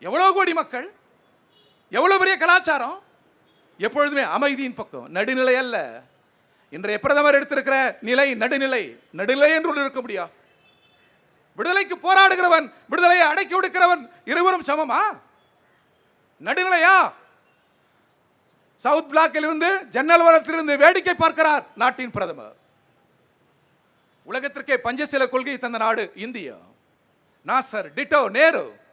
எவ்வளவு கோடி மக்கள்? எவ்வளவு பெரிய கலாச்சாரம்? எப்பொழுதுமே அமைதியின் பக்கம் நடுநிலை அல்ல. இன்றைய பிரதமர் எடுத்திருக்கிற நிலை நடுநிலை. நடுநிலை என்று ஒன்று இருக்க முடியா? விடுதலைக்கு போராடுகிறவன் விடுதலையை அடக்கி ஒடுக்கிறவன் இருவரும் சமமா? நடுநிலையா? சவுத் பிளாக்கில் இருந்து ஜன்னல் ஓரத்திலிருந்து வேடிக்கை பார்க்கிறார் நாட்டின் பிரதமர். உலகத்திற்கே பஞ்சசீல கொள்கையை தந்த நாடு இந்தியா. நாசர் டிட்டோ நேரு.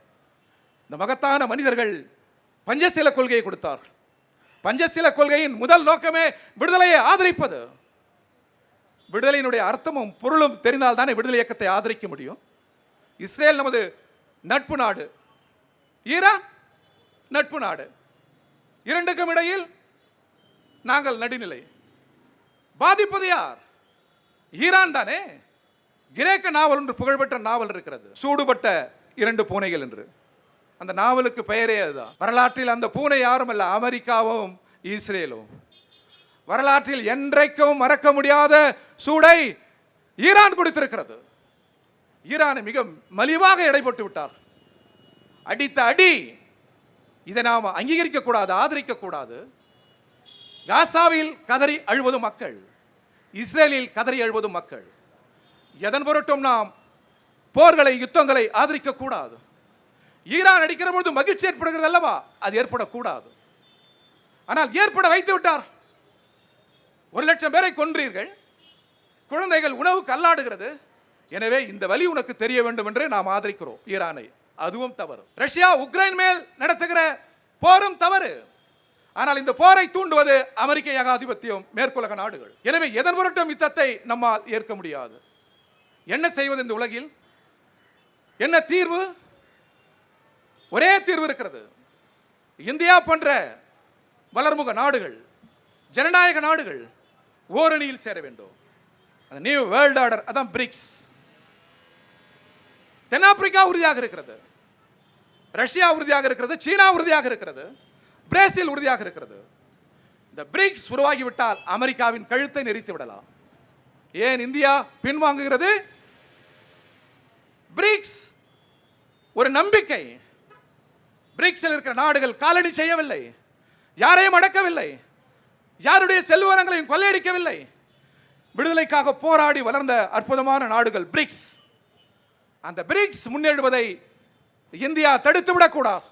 இந்த மகத்தான மனிதர்கள் பஞ்சசீல கொள்கையை கொடுத்தார் பஞ்சசீல கொள்கையின் முதல் நோக்கமே விடுதலையை ஆதரிப்பது. விடுதலையினுடைய அர்த்தமும் பொருளும் தெரிந்தால் தானே விடுதலை இயக்கத்தை ஆதரிக்க முடியும். இஸ்ரேல் நமது நட்பு நாடு. ஈரான் நட்பு நாடு. இரண்டுக்கும் இடையில் நாங்கள் நடுநிலை. பாதிப்பது யார்? ஈரான் தானே. கிரேக்க நாவல் என்று புகழ்பெற்ற நாவல் இருக்கிறது. சூடுபட்ட இரண்டு பூனைகள் என்று. அந்த நாவலுக்கு பெயரே அதுதான். வரலாற்றில் அந்த பூனை யாரும் அல்ல அமெரிக்காவும் இஸ்ரேலும். வரலாற்றில் என்றைக்கும் மறக்க முடியாத சூடை ஈரான் கொடுத்திருக்கிறது. ஈரானை மிக மலிவாக எடைபட்டு விட்டார் அடித்த அடி இதை நாம் அங்கீகரிக்க கூடாது ஆதரிக்க கூடாது. காசாவில் கதறி அழுவது மக்கள். இஸ்ரேலில் கதறி அழுவது மக்கள். எதன் பொருட்டும் நாம் போர்களை யுத்தங்களை ஆதரிக்க கூடாது. ஈரான் அடிக்கிற பொழுது மகிழ்ச்சி ஏற்படுகிறது அல்லவா? அது ஏற்படக்கூடாது. ஆனால் ஏற்பட வைத்து விட்டார். ஒரு லட்சம் பேரை கொன்றீர்கள். குழந்தைகள் உணவு கல்லாடுகிறது. எனவே இந்த வழி உனக்கு தெரிய வேண்டும் என்று நாம் ஆதரிக்கிறோம் ஈரானை. அதுவும் தவறு. ரஷ்யா உக்ரைன் மேல் நடத்துகிற போரும் தவறு. ஆனால் இந்த போரை தூண்டுவது அமெரிக்க ஏகாதிபத்தியம் மேற்குலக நாடுகள். எனவே எதன் பொருட்டும் யுத்தத்தை நம்மால் ஏற்க முடியாது. என்ன செய்வது இந்த உலகில்? என்ன தீர்வு? தீர்வு இருக்கிறது. இந்தியா போன்ற வளர்முக நாடுகள் ஜனநாயக நாடுகள் ஓரணியில் சேர வேண்டும். அந்த நியூ வேர்ல்ட் ஆர்டர் அதான் பிரிக்ஸ் தென்னாப்பிரிக்கா உறுதியாக இருக்கிறது. ரஷ்யா உறுதியாக இருக்கிறது சீனா உறுதியாக இருக்கிறது பிரேசில் உறுதியாக இருக்கிறது. இந்த பிரிக்ஸ் உருவாகிவிட்டால் அமெரிக்காவின் கழுத்தை நெறித்து விடலாம். ஏன் இந்தியா பின்வாங்குகிறது? பிரிக்ஸ் ஒரு நம்பிக்கை. பிரிக்ஸில் இருக்கிற நாடுகள் காலடி செய்யவில்லை. யாரையும் அடக்கவில்லை. யாருடைய செல்வரங்களையும் கொள்ளையடிக்கவில்லை. விடுதலைக்காக போராடி வளர்ந்த அற்புதமான நாடுகள் பிரிக்ஸ். அந்த பிரிக்ஸ் முன்னேறுவதை இந்தியா தடுத்து விடக்கூடாது